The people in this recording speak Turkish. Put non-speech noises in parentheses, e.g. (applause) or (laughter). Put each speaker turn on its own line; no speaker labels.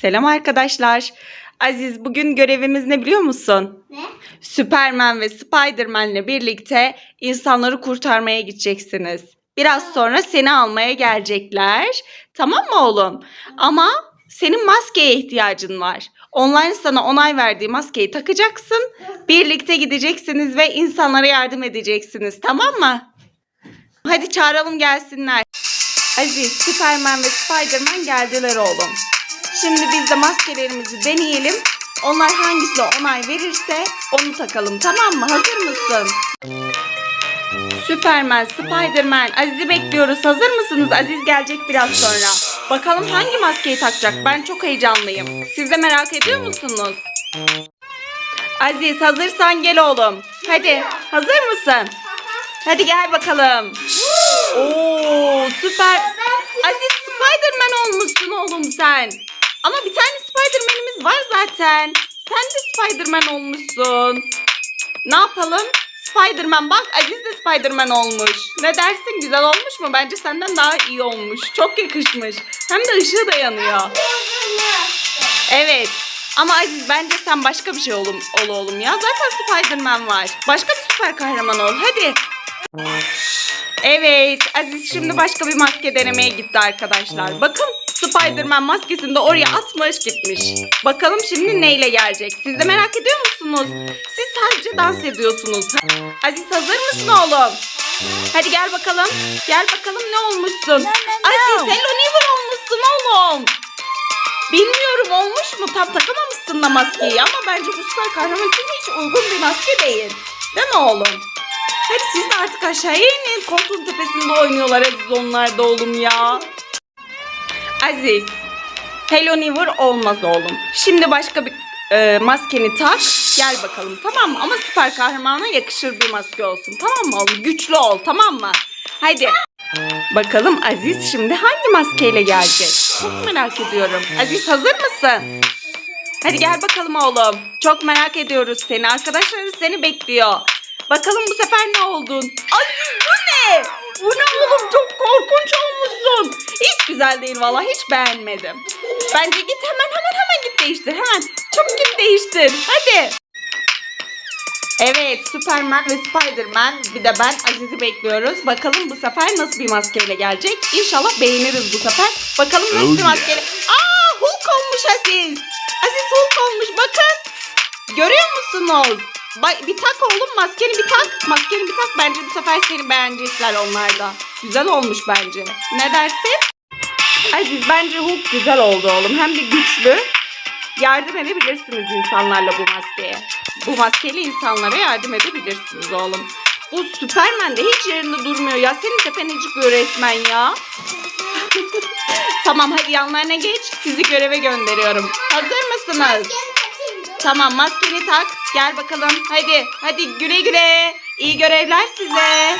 Selam arkadaşlar. Aziz bugün görevimiz ne biliyor musun?
Ne?
Süpermen ve Spiderman'le birlikte insanları kurtarmaya gideceksiniz. Biraz sonra seni almaya gelecekler. Tamam mı oğlum? Ama senin maskeye ihtiyacın var. Onların sana onay verdiği maskeyi takacaksın. Birlikte gideceksiniz ve insanlara yardım edeceksiniz. Tamam mı? Hadi çağıralım gelsinler. Aziz, Süpermen ve Spiderman geldiler oğlum. Şimdi biz de maskelerimizi deneyelim. Onlar hangisine onay verirse onu takalım tamam mı? Hazır mısın? Süperman, Spiderman, Aziz'i bekliyoruz. Hazır mısınız? Aziz gelecek biraz sonra. Bakalım hangi maskeyi takacak? Ben çok heyecanlıyım. Siz de merak ediyor musunuz? Aziz hazırsan gel oğlum. Hadi hazır mısın? Hadi gel bakalım. Oo süper. Aziz Spiderman olmuşsun oğlum sen. Ama bir tane Spiderman'imiz var zaten. Sen de Spiderman olmuşsun. Ne yapalım? Spiderman bak Aziz de Spiderman olmuş. Ne dersin güzel olmuş mu? Bence senden daha iyi olmuş. Çok yakışmış. Hem de ışığı da yanıyor. Evet. Ama Aziz bence sen başka bir şey ol, ol oğlum ya. Zaten Spiderman var. Başka bir süper kahraman ol. Hadi. Evet. Aziz şimdi başka bir maske denemeye gitti arkadaşlar. Bakın Spiderman maskesini de oraya atmış gitmiş. Bakalım şimdi neyle gelecek? Siz de merak ediyor musunuz? Siz sadece dans ediyorsunuz. Aziz hazır mısın oğlum? Hadi gel bakalım. Gel bakalım ne olmuşsun? Aziz Hello Neighbor olmuşsun oğlum. Bilmiyorum olmuş mu? Tam takamamışsın da maskeyi ama bence bu süper kahraman için hiç uygun bir maske değil. Değil mi oğlum? Hadi siz de artık aşağıya inin. Koltuğun tepesinde oynuyorlar Aziz onlar da oğlum ya. Aziz. Hello Neighbor olmaz oğlum. Şimdi başka bir e, maskeni tak. Gel bakalım tamam mı? Ama süper kahramana yakışır bir maske olsun. Tamam mı oğlum? Güçlü ol tamam mı? Hadi. Bakalım Aziz şimdi hangi maskeyle gelecek? Çok merak ediyorum. Aziz hazır mısın? Hadi gel bakalım oğlum. Çok merak ediyoruz seni. Arkadaşlarımız seni bekliyor. Bakalım bu sefer ne oldun? Aziz bu ne? Bu ne oğlum? Çok korkunç olmuşsun. Hiç güzel değil valla. Hiç beğenmedim. Bence git hemen hemen hemen git değiştir. Hemen. Çabuk git değiştir. Hadi. Evet Superman ve Spiderman bir de ben Aziz'i bekliyoruz. Bakalım bu sefer nasıl bir maskeyle gelecek. İnşallah beğeniriz bu sefer. Bakalım nasıl
Oh
bir
yeah.
maskeyle. Aa Hulk olmuş Aziz. Aziz Hulk olmuş bakın. Görüyor musunuz? Ba- bir tak oğlum maskeni bir tak. Maskeni bir tak bence bu sefer seni beğenecekler onlar da. Güzel olmuş bence. Ne dersin? Aziz bence Hulk güzel oldu oğlum. Hem de güçlü. Yardım edebilirsiniz insanlarla bu maskeye. Bu maskeyle insanlara yardım edebilirsiniz oğlum. Bu Süpermen de hiç yerinde durmuyor ya. Senin tepene çıkıyor resmen ya. (laughs) tamam hadi yanlarına geç. Sizi göreve gönderiyorum. Hazır mısınız? Tamam maskeni tak. Gel bakalım. Hadi. Hadi güle güle. İyi görevler size.